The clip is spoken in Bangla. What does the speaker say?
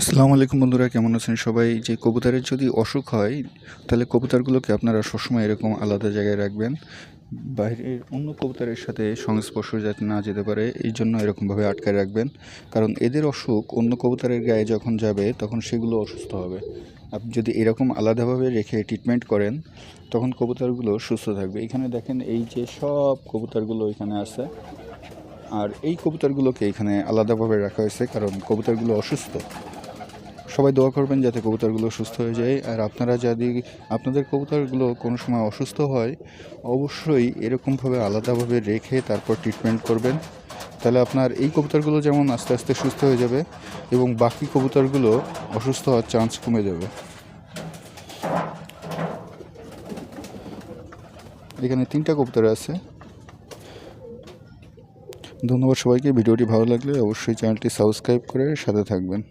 আসসালামু আলাইকুম বন্ধুরা, কেমন আছেন সবাই? যে কবুতরের যদি অসুখ হয়, তাহলে কবুতরগুলোকে আপনারা সবসময় এরকম আলাদা জায়গায় রাখবেন। বাইরের অন্য কবুতরের সাথে সংস্পর্শ যাতে না যেতে পারে, এই জন্য এরকমভাবে আটকায় রাখবেন। কারণ এদের অসুখ অন্য কবুতরের গায়ে যখন যাবে, তখন সেগুলো অসুস্থ হবে। আপনি যদি এরকম আলাদাভাবে রেখে ট্রিটমেন্ট করেন, তখন কবুতরগুলো সুস্থ থাকবে। এখানে দেখেন, এই যে সব কবুতরগুলো এখানে আছে। আর এই কবুতরগুলোকে এখানে আলাদাভাবে রাখা হয়েছে, কারণ কবুতরগুলো অসুস্থ। সবাই দোয়া করবেন যাতে কবুতরগুলো সুস্থ হয়ে যায়। আর আপনারা যদি, আপনাদের কবুতরগুলো কোনো সময় অসুস্থ হয়, অবশ্যই এরকমভাবে আলাদাভাবে রেখে তারপর ট্রিটমেন্ট করবেন। তাহলে আপনার এই কবুতরগুলো যেমন আস্তে আস্তে সুস্থ হয়ে যাবে এবং বাকি কবুতরগুলো অসুস্থ হওয়ার চান্স কমে যাবে। এখানে তিনটা কবুতর আছে। ধন্যবাদ সবাইকে। ভিডিওটি ভালো লাগলে অবশ্যই চ্যানেলটি সাবস্ক্রাইব করে সাথে থাকবেন।